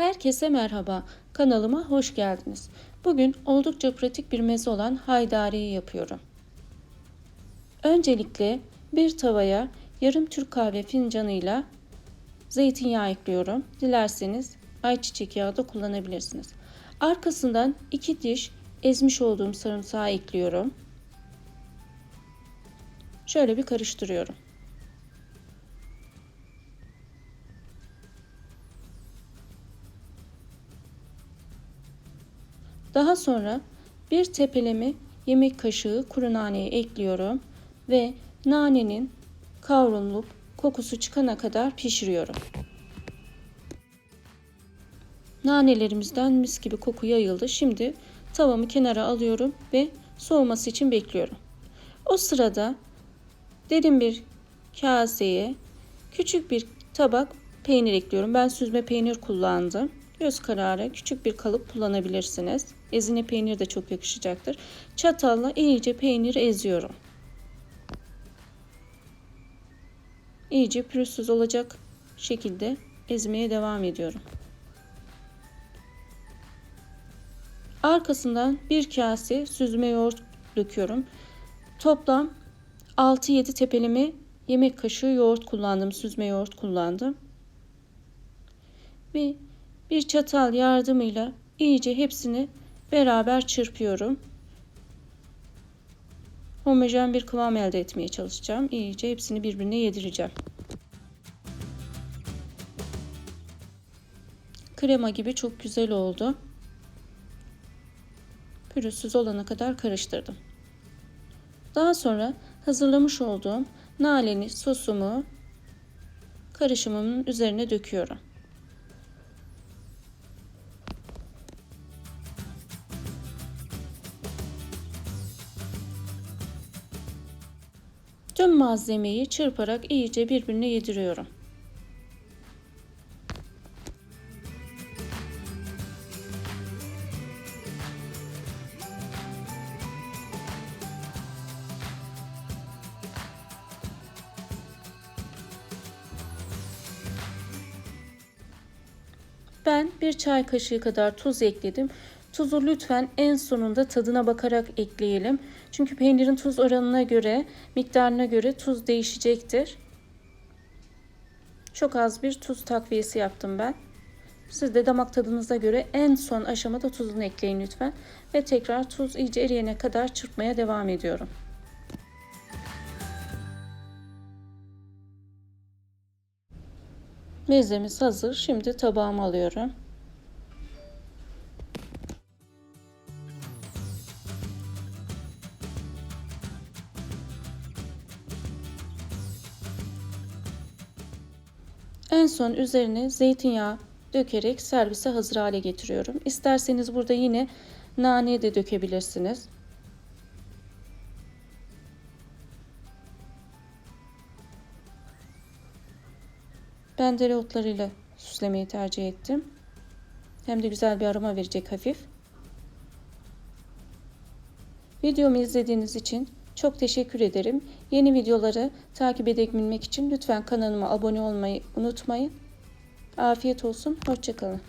Herkese merhaba. Kanalıma hoş geldiniz. Bugün oldukça pratik bir meze olan haydariyi yapıyorum. Öncelikle bir tavaya yarım Türk kahve fincanıyla zeytinyağı ekliyorum. Dilerseniz ayçiçek yağı da kullanabilirsiniz. Arkasından 2 diş ezmiş olduğum sarımsağı ekliyorum. Şöyle bir karıştırıyorum. Daha sonra bir tepeleme yemek kaşığı kuru naneyi ekliyorum ve nanenin kavrulup kokusu çıkana kadar pişiriyorum. Nanelerimizden mis gibi koku yayıldı. Şimdi tavamı kenara alıyorum ve soğuması için bekliyorum. O sırada derin bir kaseye küçük bir tabak peynir ekliyorum. Ben süzme peynir kullandım. Göz kararı küçük bir kalıp kullanabilirsiniz. Ezine peynir de çok yakışacaktır. Çatalla iyice peyniri eziyorum. İyice pürüzsüz olacak şekilde ezmeye devam ediyorum. Arkasından bir kase süzme yoğurt döküyorum. Toplam 6-7 tepeleme yemek kaşığı yoğurt kullandım. Süzme yoğurt kullandım. Ve bir çatal yardımıyla iyice hepsini beraber çırpıyorum. Homojen bir kıvam elde etmeye çalışacağım. İyice hepsini birbirine yedireceğim. Krema gibi çok güzel oldu. Pürüzsüz olana kadar karıştırdım. Daha sonra hazırlamış olduğum naleni sosumu karışımımın üzerine döküyorum. Tüm malzemeyi çırparak iyice birbirine yediriyorum. Ben bir çay kaşığı kadar tuz ekledim. Tuzu lütfen en sonunda tadına bakarak ekleyelim. Çünkü peynirin tuz oranına göre, miktarına göre tuz değişecektir. Çok az bir tuz takviyesi yaptım ben. Siz de damak tadınıza göre en son aşamada tuzunu ekleyin lütfen. Ve tekrar tuz iyice eriyene kadar çırpmaya devam ediyorum. Mezemiz hazır. Şimdi tabağıma alıyorum. En son üzerine zeytinyağı dökerek servise hazır hale getiriyorum. İsterseniz burada yine nane de dökebilirsiniz. Ben dereotlarıyla süslemeyi tercih ettim. Hem de güzel bir aroma verecek hafif. Videomu izlediğiniz için çok teşekkür ederim. Yeni videoları takip edebilmek için lütfen kanalıma abone olmayı unutmayın. Afiyet olsun. Hoşçakalın.